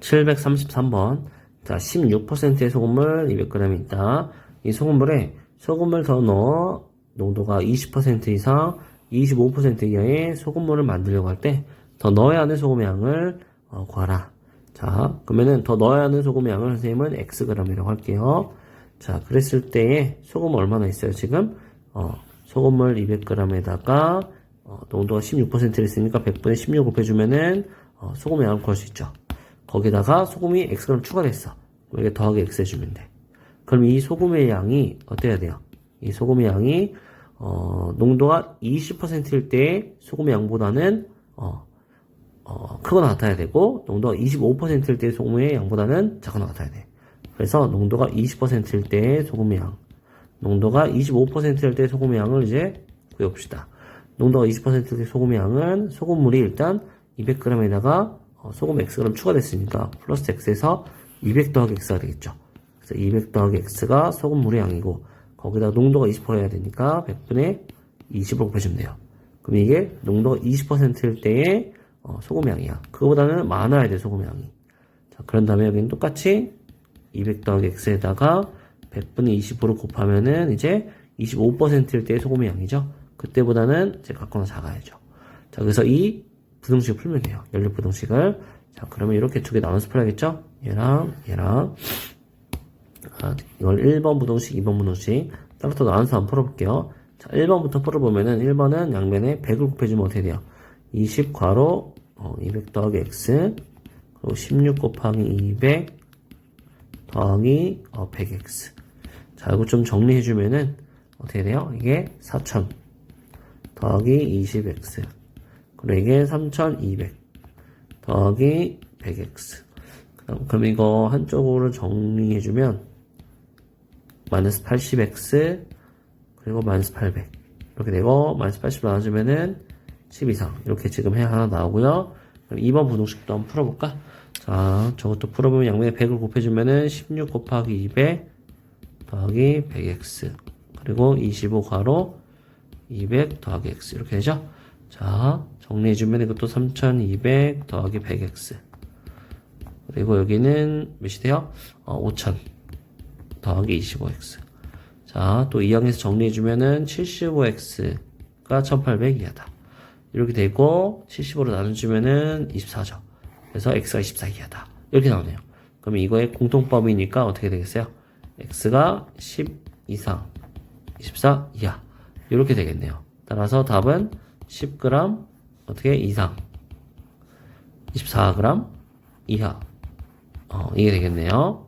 733번. 자, 16%의 소금물 200g 있다. 이 소금물에 소금을 더 넣어 농도가 20% 이상 25% 이하의 소금물을 만들려고 할 때 더 넣어야 하는 소금 양을 어, 구하라. 자, 그러면은 더 넣어야 하는 소금 양을 선생님은 xg이라고 할게요. 자, 그랬을 때에 소금 얼마나 있어요, 지금? 어, 소금물 200g에다가 어, 농도가 16%를 있으니까 100분의 16 곱해주면은 어, 소금 양을 구할 수 있죠. 거기다가 소금이 xg 추가됐어. 이게 더하기 x 해주면 돼. 그럼 이 소금의 양이 어때야 돼요? 이 소금의 양이 어, 농도가 20%일 때 소금의 양보다는 어, 어, 크거나 같아야 되고 농도가 25%일 때 소금의 양보다는 작거나 같아야 돼. 그래서 농도가 20%일 때 소금의 양, 농도가 25%일 때 소금의 양을 이제 구해봅시다. 농도가 20%일 때 소금의 양은 소금물이 일단 200g에다가 어, 소금 xg 추가됐으니까 플러스 x에서 200 더하기 x가 되겠죠. 그래서 200 더하기 x가 소금물의 양이고 거기다 농도가 20%여야 되니까 100분의 20을 곱해주면 돼요. 그럼 이게 농도가 20%일 때의 어, 소금 양이야. 그거보다는 많아야 돼 소금 양이. 자 그런 다음에 여기는 똑같이 200 더하기 x에다가 100분의 20으로 곱하면은 이제 25%일 때의 소금의 양이죠. 그때보다는 이제 같거나 작아야죠. 자 그래서 이 부등식을 풀면 돼요. 연립 부등식을. 자 그러면 이렇게 두 개 나눠서 풀어야겠죠? 얘랑 얘랑 아, 이걸 1번 부등식, 2번 부등식 따로또 나눠서 한번 풀어볼게요. 자, 1번부터 풀어보면은 1번은 양면에 100을 곱해주면 어떻게 돼요? 20 괄호 어, 200 더하기 x 그리고 16 곱하기 200 더하기 어, 100x 자 이거 좀 정리해주면은 어떻게 돼요? 이게 4000 더하기 20x 그리고 이게 3200 더하기 100x 그럼, 그럼 이거 한쪽으로 정리해주면 마이너스 80x 그리고 마이너스 800 이렇게 되고 마이너스 80 나눠주면은 10 이상. 이렇게 지금 해 하나 나오고요. 그럼 2번 부등식도 한번 풀어볼까? 자 저것도 풀어보면 양면에 100을 곱해주면은 16 곱하기 200 더하기 100x 그리고 25 괄호 200 더하기 x 이렇게 되죠 자 정리해주면 이것도 3200 더하기 100x 그리고 여기는 몇이 돼요? 어, 5000 더하기 25x 자, 또 이항에서 정리해주면은 75x가 1800 이하다. 이렇게 되고, 75로 나눠주면은 24죠. 그래서 x가 24 이하다. 이렇게 나오네요. 그러면 이거의 공통법이니까 어떻게 되겠어요? x가 10 이상, 24 이하. 이렇게 되겠네요. 따라서 답은 10g 어떻게 이상, 24g 이하. 어, 이게 되겠네요.